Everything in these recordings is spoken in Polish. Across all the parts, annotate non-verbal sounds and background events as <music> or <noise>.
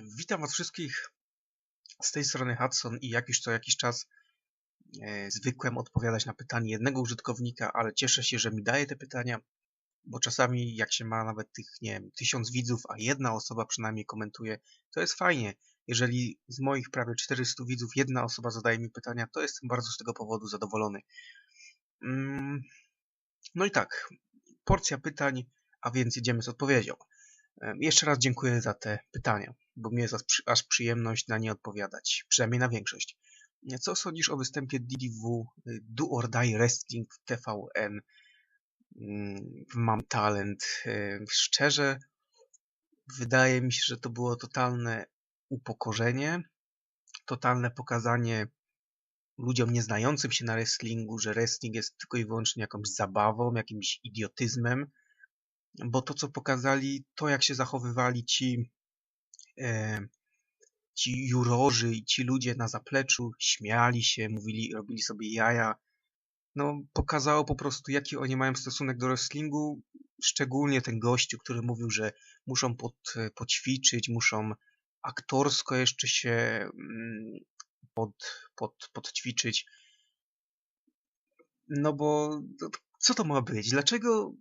Witam Was wszystkich z tej strony Hudson i jak już co jakiś czas e, zwykłem odpowiadać na pytanie jednego użytkownika, ale cieszę się, że mi daje te pytania, bo czasami jak się ma nawet tych, nie wiem, tysiąc widzów, a jedna osoba przynajmniej komentuje, to jest fajnie. Jeżeli z moich prawie 400 widzów jedna osoba zadaje mi pytania, to jestem bardzo z tego powodu zadowolony. Mm, no i tak, porcja pytań, a więc jedziemy z odpowiedzią. Jeszcze raz dziękuję za te pytania, bo mi jest aż przyjemność na nie odpowiadać, przynajmniej na większość. Co sądzisz o występie DDW y, Do or Die Wrestling w TVN? Mm, mam talent. Szczerze, wydaje mi się, że to było totalne upokorzenie, totalne pokazanie ludziom nieznającym się na wrestlingu, że wrestling jest tylko i wyłącznie jakąś zabawą, jakimś idiotyzmem, bo to, co pokazali, to jak się zachowywali ci, e, ci jurorzy i ci ludzie na zapleczu, śmiali się, mówili, robili sobie jaja, no pokazało po prostu, jaki oni mają stosunek do wrestlingu, szczególnie ten gościu, który mówił, że muszą pod, poćwiczyć, muszą aktorsko jeszcze się mm, pod, pod, podćwiczyć. No bo co to ma być? Dlaczego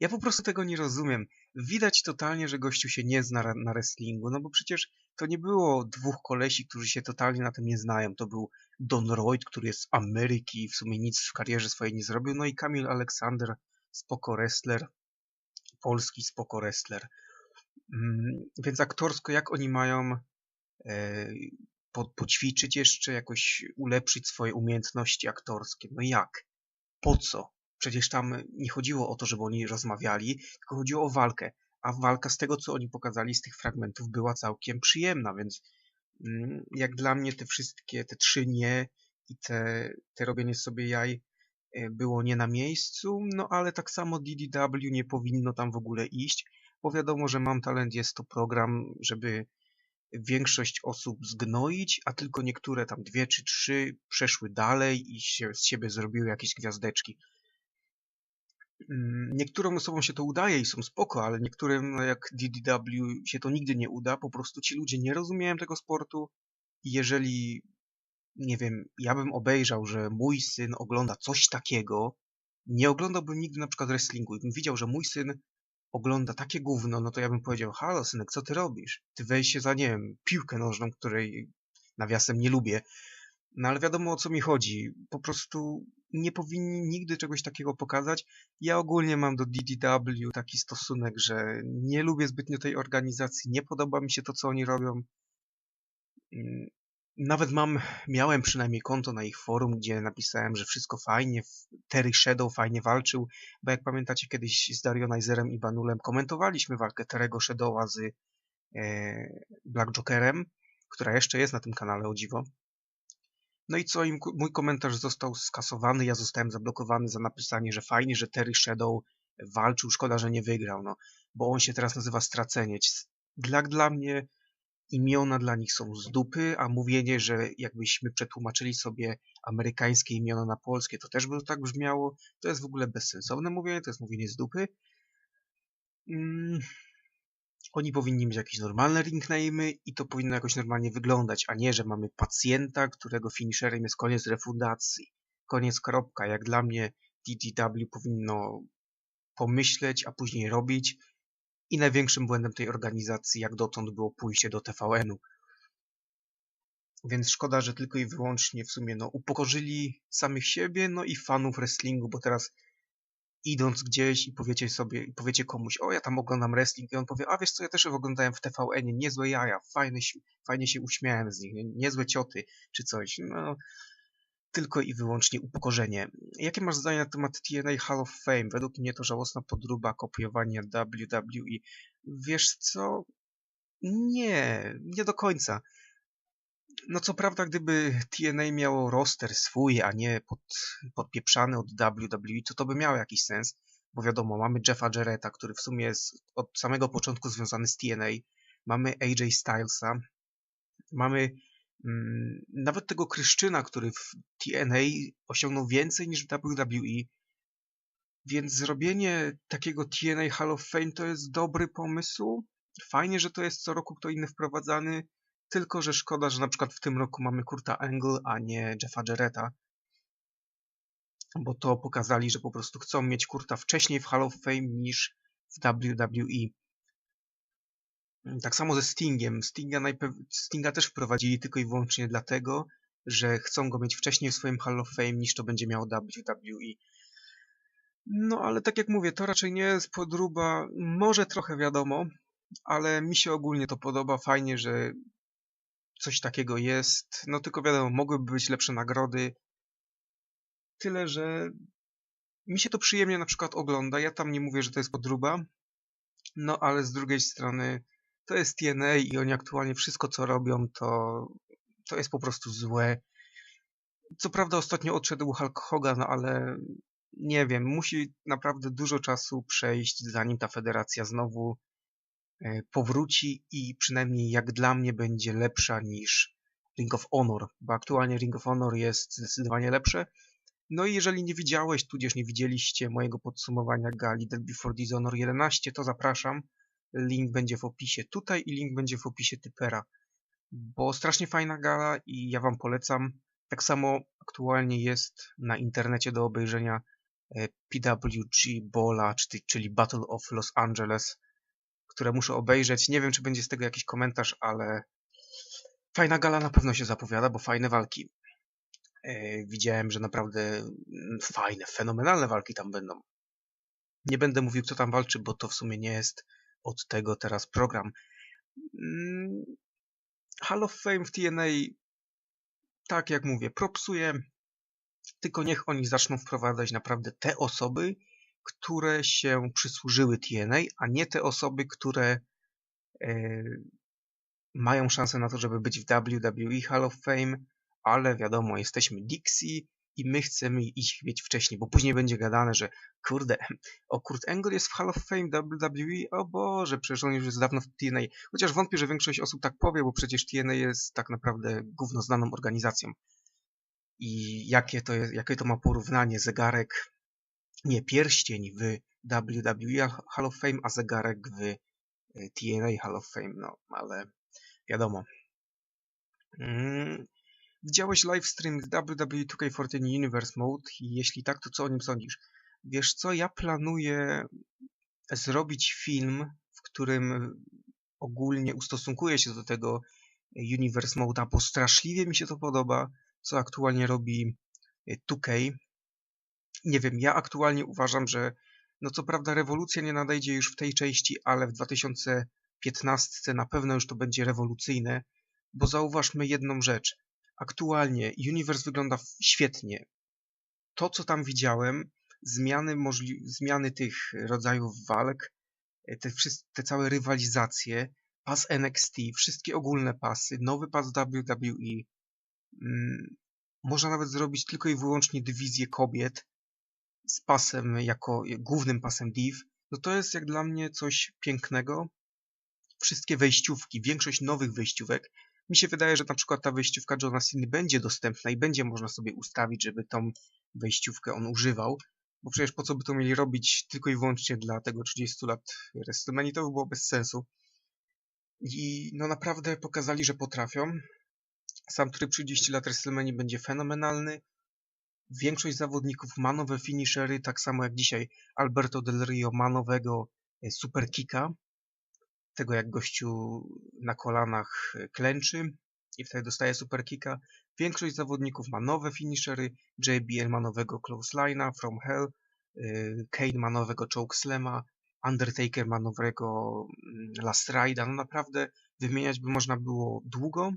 ja po prostu tego nie rozumiem. Widać totalnie, że gościu się nie zna na wrestlingu, no bo przecież to nie było dwóch kolesi, którzy się totalnie na tym nie znają. To był Don Royd, który jest z Ameryki i w sumie nic w karierze swojej nie zrobił, no i Kamil Aleksander, spoko wrestler, polski spoko wrestler. Mm, więc aktorsko, jak oni mają e, po, poćwiczyć jeszcze, jakoś ulepszyć swoje umiejętności aktorskie? No jak? Po co? Przecież tam nie chodziło o to, żeby oni rozmawiali, tylko chodziło o walkę. A walka z tego, co oni pokazali z tych fragmentów, była całkiem przyjemna, więc mm, jak dla mnie te wszystkie, te trzy nie i te, te robienie sobie jaj e, było nie na miejscu, no ale tak samo DDW nie powinno tam w ogóle iść, bo wiadomo, że Mam Talent jest to program, żeby większość osób zgnoić, a tylko niektóre tam dwie czy trzy przeszły dalej i się z siebie zrobiły jakieś gwiazdeczki. Mm, niektórym osobom się to udaje i są spoko, ale niektórym, no jak DDW, się to nigdy nie uda. Po prostu ci ludzie nie rozumieją tego sportu jeżeli, nie wiem, ja bym obejrzał, że mój syn ogląda coś takiego, nie oglądałbym nigdy na przykład wrestlingu i bym widział, że mój syn ogląda takie gówno, no to ja bym powiedział, halo synek, co ty robisz? Ty weź się za, nie wiem, piłkę nożną, której nawiasem nie lubię. No ale wiadomo o co mi chodzi. Po prostu nie powinni nigdy czegoś takiego pokazać. Ja ogólnie mam do DDW taki stosunek, że nie lubię zbytnio tej organizacji, nie podoba mi się to, co oni robią. Mm, nawet mam, miałem przynajmniej konto na ich forum, gdzie napisałem, że wszystko fajnie, Terry Shadow fajnie walczył, bo jak pamiętacie kiedyś z Darionizerem i Banulem komentowaliśmy walkę Terego Shadowa z e, Black Jokerem, która jeszcze jest na tym kanale o dziwo. No i co, mój komentarz został skasowany, ja zostałem zablokowany za napisanie, że fajnie, że Terry Shadow walczył, szkoda, że nie wygrał, no, bo on się teraz nazywa Straceniec. Dla, dla mnie imiona dla nich są z dupy, a mówienie, że jakbyśmy przetłumaczyli sobie amerykańskie imiona na polskie, to też by tak brzmiało, to jest w ogóle bezsensowne mówienie, to jest mówienie z dupy. Mm, oni powinni mieć jakieś normalne ringname'y i to powinno jakoś normalnie wyglądać, a nie, że mamy pacjenta, którego finisherem jest koniec refundacji. Koniec kropka. Jak dla mnie DDW powinno pomyśleć, a później robić. I największym błędem tej organizacji jak dotąd było pójście do TVN-u. Więc szkoda, że tylko i wyłącznie w sumie no, upokorzyli samych siebie, no i fanów wrestlingu, bo teraz idąc gdzieś i powiecie sobie, i powiecie komuś, o ja tam oglądam wrestling i on powie, a wiesz co, ja też oglądałem w TVN-ie, niezłe jaja, fajne, fajnie się uśmiałem z nich, niezłe cioty czy coś, no tylko i wyłącznie upokorzenie. Jakie masz zdanie na temat TNA Hall of Fame? Według mnie to żałosna podróba kopiowania WWE. Wiesz co? Nie, nie do końca. No co prawda, gdyby TNA miało roster swój, a nie pod, podpieprzany od WWE, to to by miało jakiś sens, bo wiadomo, mamy Jeffa Jarretta, który w sumie jest od samego początku związany z TNA, mamy AJ Stylesa, mamy mm, nawet tego Kryszczyna, który w TNA osiągnął więcej niż w WWE, więc zrobienie takiego TNA Hall of Fame to jest dobry pomysł, Fajnie, że to jest co roku kto inny wprowadzany, tylko że szkoda, że na przykład w tym roku mamy Kurta Angle, a nie Jeffa Jarretta, bo to pokazali, że po prostu chcą mieć Kurta wcześniej w Hall of Fame niż w WWE. Tak samo ze Stingiem. Stinga, Stinga też wprowadzili tylko i wyłącznie dlatego, że chcą go mieć wcześniej w swoim Hall of Fame niż to będzie miało WWE. No ale tak jak mówię, to raczej nie jest podruba, może trochę wiadomo, ale mi się ogólnie to podoba, fajnie, że coś takiego jest, no tylko wiadomo, mogłyby być lepsze nagrody, tyle, że mi się to przyjemnie na przykład ogląda, ja tam nie mówię, że to jest podruba, no ale z drugiej strony to jest TNA i oni aktualnie wszystko co robią to, to jest po prostu złe. Co prawda ostatnio odszedł Hulk Hogan, ale nie wiem, musi naprawdę dużo czasu przejść, zanim ta federacja znowu powróci i przynajmniej jak dla mnie będzie lepsza niż Ring of Honor, bo aktualnie Ring of Honor jest zdecydowanie lepsze. No i jeżeli nie widziałeś, tudzież nie widzieliście mojego podsumowania gali Dead Before Dishonor 11, to zapraszam. Link będzie w opisie tutaj i link będzie w opisie Typera, bo strasznie fajna gala i ja wam polecam. Tak samo aktualnie jest na internecie do obejrzenia E, PWG Bola, czyli Battle of Los Angeles, które muszę obejrzeć. Nie wiem, czy będzie z tego jakiś komentarz, ale fajna gala na pewno się zapowiada, bo fajne walki. E, widziałem, że naprawdę mm, fajne, fenomenalne walki tam będą. Nie będę mówił, kto tam walczy, bo to w sumie nie jest od tego teraz program. Mm, Hall of Fame w TNA, tak jak mówię, propsuje tylko niech oni zaczną wprowadzać naprawdę te osoby, które się przysłużyły TNA, a nie te osoby, które e, mają szansę na to, żeby być w WWE Hall of Fame, ale wiadomo, jesteśmy Dixie i my chcemy ich mieć wcześniej, bo później będzie gadane, że kurde, <laughs> o Kurt Angle jest w Hall of Fame WWE, o Boże, przecież on już jest dawno w TNA. Chociaż wątpię, że większość osób tak powie, bo przecież TNA jest tak naprawdę gówno znaną organizacją i jakie to, jest, jakie to ma porównanie zegarek, nie pierścień w WWE Hall of Fame, a zegarek w e, TNA Hall of Fame, no ale wiadomo. Mm. Widziałeś livestream z WWE 2K14 Universe Mode i jeśli tak, to co o nim sądzisz? Wiesz co, ja planuję zrobić film, w którym ogólnie ustosunkuję się do tego Universe Mode, bo straszliwie mi się to podoba co aktualnie robi 2K. Nie wiem, ja aktualnie uważam, że no co prawda rewolucja nie nadejdzie już w tej części, ale w 2015 na pewno już to będzie rewolucyjne, bo zauważmy jedną rzecz. Aktualnie Universe wygląda świetnie. To, co tam widziałem, zmiany, zmiany tych rodzajów walk, te, te całe rywalizacje, pas NXT, wszystkie ogólne pasy, nowy pas WWE, Mm, można nawet zrobić tylko i wyłącznie dywizję kobiet z pasem jako głównym pasem div, no to jest jak dla mnie coś pięknego. Wszystkie wejściówki, większość nowych wejściówek, mi się wydaje, że na przykład ta wejściówka Johna Cena będzie dostępna i będzie można sobie ustawić, żeby tą wejściówkę on używał, bo przecież po co by to mieli robić tylko i wyłącznie dla tego 30 lat WrestleMania, to by było bez sensu. I no naprawdę pokazali, że potrafią. Sam tryb 30 lat WrestleMania będzie fenomenalny. Większość zawodników ma nowe finishery, tak samo jak dzisiaj Alberto Del Rio ma nowego e, super kicka. Tego jak gościu na kolanach e, klęczy i wtedy dostaje super kicka. Większość zawodników ma nowe finishery. JBL ma nowego clothesline'a from hell. E, Kane ma nowego chokeslama. Undertaker ma nowego mm, Last Ride'a. No naprawdę wymieniać by można było długo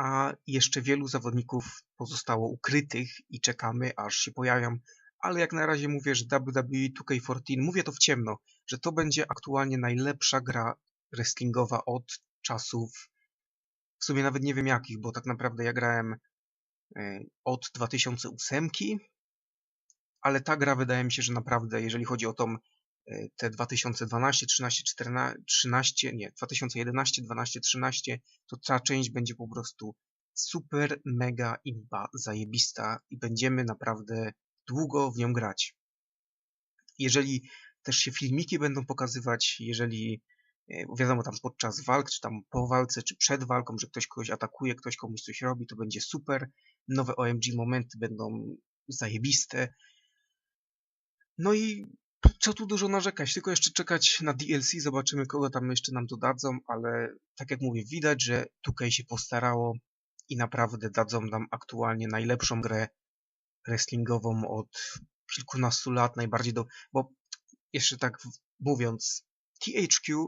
a jeszcze wielu zawodników pozostało ukrytych i czekamy, aż się pojawią. Ale jak na razie mówię, że WWE 2K14, mówię to w ciemno, że to będzie aktualnie najlepsza gra wrestlingowa od czasów, w sumie nawet nie wiem jakich, bo tak naprawdę ja grałem e, od 2008, ale ta gra wydaje mi się, że naprawdę, jeżeli chodzi o tą te 2012, 13, 14, 13, nie, 2011, 12, 13, to ta część będzie po prostu super, mega, imba, zajebista i będziemy naprawdę długo w nią grać. Jeżeli też się filmiki będą pokazywać, jeżeli e, wiadomo, tam podczas walk, czy tam po walce, czy przed walką, że ktoś kogoś atakuje, ktoś komuś coś robi, to będzie super. Nowe OMG momenty będą zajebiste. No i co tu dużo narzekać, tylko jeszcze czekać na DLC, zobaczymy kogo tam jeszcze nam dodadzą, ale tak jak mówię, widać, że tutaj się postarało i naprawdę dadzą nam aktualnie najlepszą grę wrestlingową od kilkunastu lat, najbardziej do... bo jeszcze tak mówiąc, THQ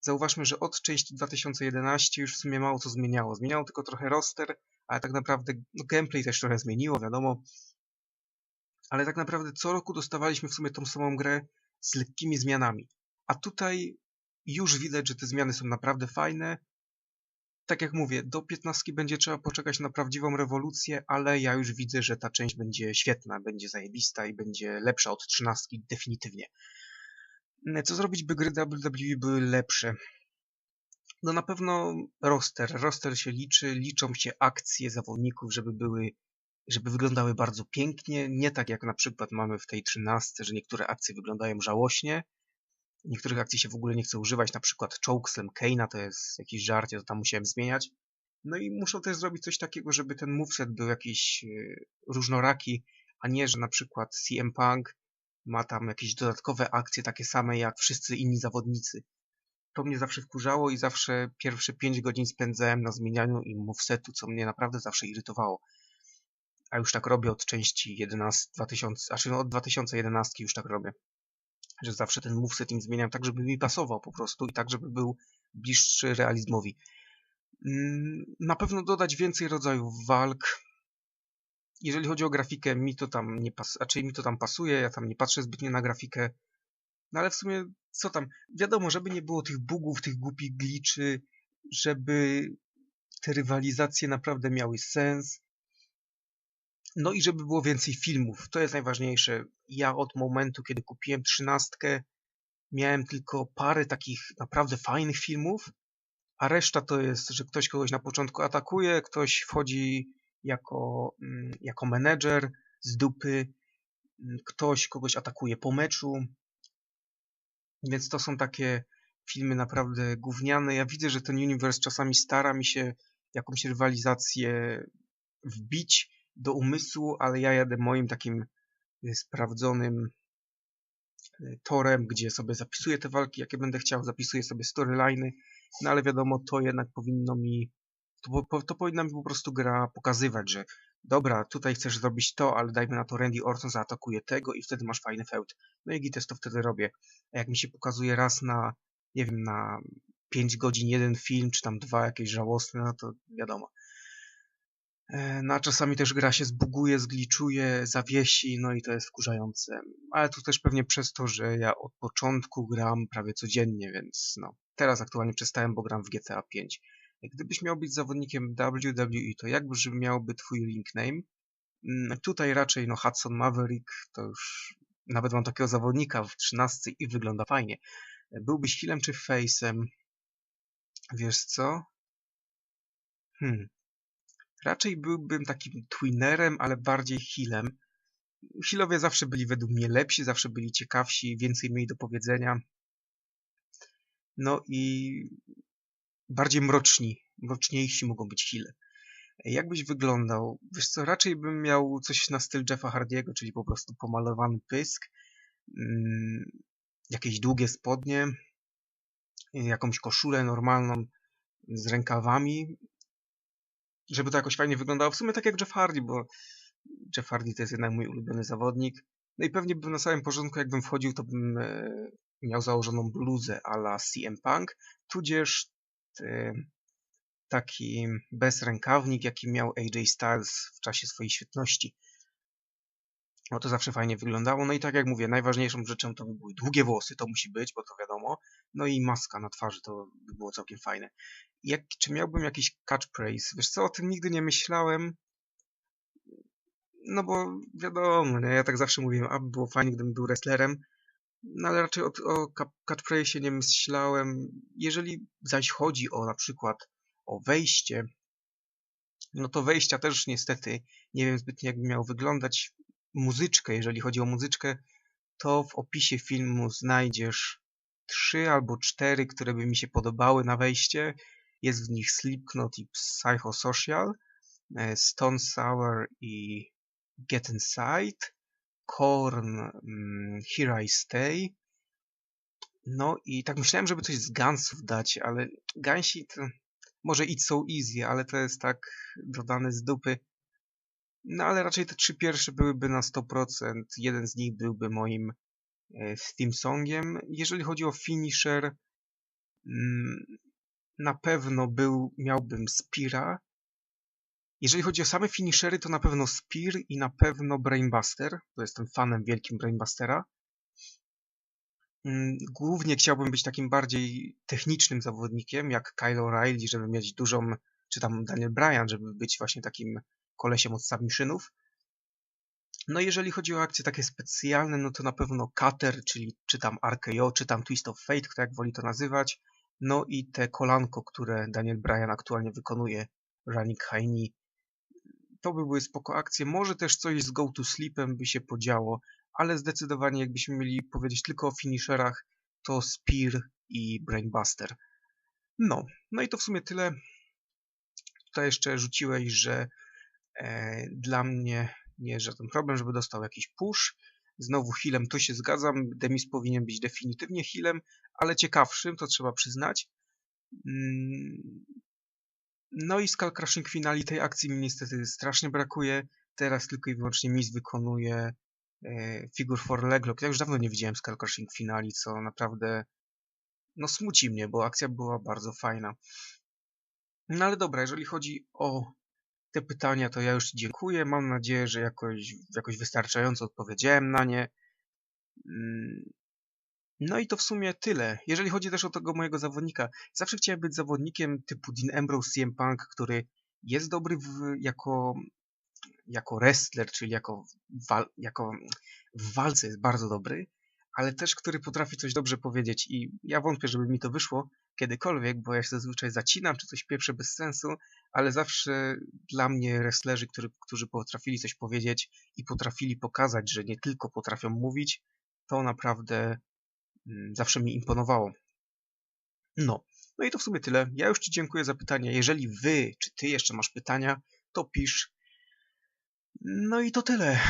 zauważmy, że od części 2011 już w sumie mało co zmieniało. Zmieniało tylko trochę roster, ale tak naprawdę no, gameplay też trochę zmieniło, wiadomo. Ale tak naprawdę co roku dostawaliśmy w sumie tą samą grę z lekkimi zmianami. A tutaj już widać, że te zmiany są naprawdę fajne. Tak jak mówię, do 15 będzie trzeba poczekać na prawdziwą rewolucję, ale ja już widzę, że ta część będzie świetna, będzie zajebista i będzie lepsza od 13 definitywnie. Co zrobić, by gry WWE były lepsze? No na pewno roster. Roster się liczy, liczą się akcje zawodników, żeby były, żeby wyglądały bardzo pięknie. Nie tak jak na przykład mamy w tej 13, że niektóre akcje wyglądają żałośnie. Niektórych akcji się w ogóle nie chce używać, na przykład Chokeslam Kane'a to jest jakiś żart, to tam musiałem zmieniać. No i muszą też zrobić coś takiego, żeby ten moveset był jakiś yy, różnoraki, a nie, że na przykład CM Punk ma tam jakieś dodatkowe akcje, takie same jak wszyscy inni zawodnicy. To mnie zawsze wkurzało i zawsze pierwsze 5 godzin spędzałem na zmienianiu im movesetu, co mnie naprawdę zawsze irytowało. A już tak robię od części 11, 2000, znaczy od 2011 już tak robię. Że zawsze ten moveset im zmieniam tak, żeby mi pasował po prostu i tak, żeby był bliższy realizmowi. Mm, na pewno dodać więcej rodzajów walk, jeżeli chodzi o grafikę, mi to tam nie pas, raczej mi to tam pasuje, ja tam nie patrzę zbytnio na grafikę. No ale w sumie, co tam, wiadomo, żeby nie było tych bugów, tych głupich gliczy, żeby te rywalizacje naprawdę miały sens. No i żeby było więcej filmów, to jest najważniejsze. Ja od momentu, kiedy kupiłem trzynastkę, miałem tylko parę takich naprawdę fajnych filmów, a reszta to jest, że ktoś kogoś na początku atakuje, ktoś wchodzi jako, mm, jako menedżer z dupy, mm, ktoś kogoś atakuje po meczu, więc to są takie filmy naprawdę gówniane. Ja widzę, że ten universe czasami stara mi się jakąś rywalizację wbić do umysłu, ale ja jadę moim takim y, sprawdzonym y, torem, gdzie sobie zapisuję te walki, jakie będę chciał, zapisuję sobie storyliny, no ale wiadomo, to jednak powinno mi to, to powinna mi po prostu gra pokazywać, że dobra, tutaj chcesz zrobić to, ale dajmy na to Randy Orton zaatakuje tego i wtedy masz fajny feud. No i Gites to wtedy robię. A jak mi się pokazuje raz na, nie wiem, na 5 godzin jeden film, czy tam dwa jakieś żałosne, no to wiadomo. E, no a czasami też gra się zbuguje, zgliczuje, zawiesi, no i to jest wkurzające. Ale to też pewnie przez to, że ja od początku gram prawie codziennie, więc no. Teraz aktualnie przestałem, bo gram w GTA 5. Gdybyś miał być zawodnikiem WWE, to jakby miałby twój link name? Mm, tutaj raczej no Hudson Maverick, to już nawet mam takiego zawodnika w 13 i wygląda fajnie. Byłbyś healem czy face'em? Wiesz co? Hmm. Raczej byłbym takim twinerem, ale bardziej healem. Healowie zawsze byli według mnie lepsi, zawsze byli ciekawsi, więcej mieli do powiedzenia. No i bardziej mroczni, mroczniejsi mogą być heale. Jak byś wyglądał? Wiesz co, raczej bym miał coś na styl Jeffa Hardiego, czyli po prostu pomalowany pysk, mm, jakieś długie spodnie, jakąś koszulę normalną z rękawami, żeby to jakoś fajnie wyglądało. W sumie tak jak Jeff Hardy, bo Jeff Hardy to jest jednak mój ulubiony zawodnik. No i pewnie bym na samym porządku, jakbym wchodził, to bym e, miał założoną bluzę a la CM Punk, tudzież Y, taki bezrękawnik, jaki miał AJ Styles w czasie swojej świetności. No to zawsze fajnie wyglądało. No i tak jak mówię, najważniejszą rzeczą to by były długie włosy, to musi być, bo to wiadomo. No i maska na twarzy, to by było całkiem fajne. Jak, czy miałbym jakiś catchphrase? Wiesz co, o tym nigdy nie myślałem. No bo wiadomo, nie? ja tak zawsze mówiłem, a by było fajnie, gdybym był wrestlerem. No ale raczej o, o catchphrase'ie nie myślałem. Jeżeli zaś chodzi o na przykład o wejście, no to wejścia też niestety nie wiem zbytnio jakby miał wyglądać. Muzyczkę, jeżeli chodzi o muzyczkę, to w opisie filmu znajdziesz trzy albo cztery, które by mi się podobały na wejście. Jest w nich Slipknot i Psychosocial, e, Stone Sour i Get Inside, Korn, mm, Here I Stay. No i tak myślałem, żeby coś z Gunsów dać, ale Gansi to może It's So Easy, ale to jest tak dodane z dupy. No ale raczej te trzy pierwsze byłyby na 100%. Jeden z nich byłby moim e, theme songiem. Jeżeli chodzi o finisher, mm, na pewno był, miałbym Spira. Jeżeli chodzi o same finishery, to na pewno Spear i na pewno Brainbuster. To jestem fanem wielkim Brainbustera. Mm, głównie chciałbym być takim bardziej technicznym zawodnikiem, jak Kyle O'Reilly, żeby mieć dużą, czy tam Daniel Bryan, żeby być właśnie takim kolesiem od submissionów. No jeżeli chodzi o akcje takie specjalne, no to na pewno Cutter, czyli czy tam RKO, czy tam Twist of Fate, kto jak woli to nazywać. No i te kolanko, które Daniel Bryan aktualnie wykonuje, High Knee. To by były spoko akcje. Może też coś z Go to Sleepem by się podziało, ale zdecydowanie jakbyśmy mieli powiedzieć tylko o finisherach, to Spear i Brainbuster. No, no i to w sumie tyle. Tutaj jeszcze rzuciłeś, że e, dla mnie nie jest żaden problem, żeby dostał jakiś push. Znowu healem to się zgadzam. Demis powinien być definitywnie healem, ale ciekawszym, to trzeba przyznać. Mm, no i Skull Crushing Finali tej akcji mi niestety strasznie brakuje. Teraz tylko i wyłącznie Miz wykonuje e, Figure for Leglock. Ja już dawno nie widziałem Skull Crushing Finali, co naprawdę no smuci mnie, bo akcja była bardzo fajna. No ale dobra, jeżeli chodzi o te pytania, to ja już dziękuję. Mam nadzieję, że jakoś, jakoś wystarczająco odpowiedziałem na nie. Mm, no i to w sumie tyle. Jeżeli chodzi też o tego mojego zawodnika, zawsze chciałem być zawodnikiem typu Dean Ambrose CM Punk, który jest dobry w, jako, jako wrestler, czyli jako, wal, jako w walce jest bardzo dobry, ale też który potrafi coś dobrze powiedzieć i ja wątpię, żeby mi to wyszło kiedykolwiek, bo ja się zazwyczaj zacinam, czy coś pieprzę bez sensu, ale zawsze dla mnie wrestlerzy, który, którzy potrafili coś powiedzieć i potrafili pokazać, że nie tylko potrafią mówić, to naprawdę mm, zawsze mi imponowało. No, no i to w sumie tyle. Ja już Ci dziękuję za pytania. Jeżeli Wy, czy Ty jeszcze masz pytania, to pisz. No i to tyle.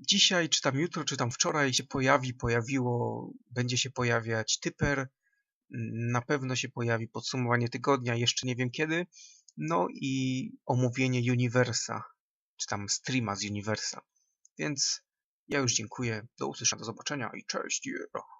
Dzisiaj, czy tam jutro, czy tam wczoraj się pojawi, pojawiło, będzie się pojawiać typer. Na pewno się pojawi podsumowanie tygodnia, jeszcze nie wiem kiedy. No i omówienie Universa, czy tam streama z Universa. Więc ja już dziękuję, do usłyszenia, do zobaczenia i cześć! Yeah.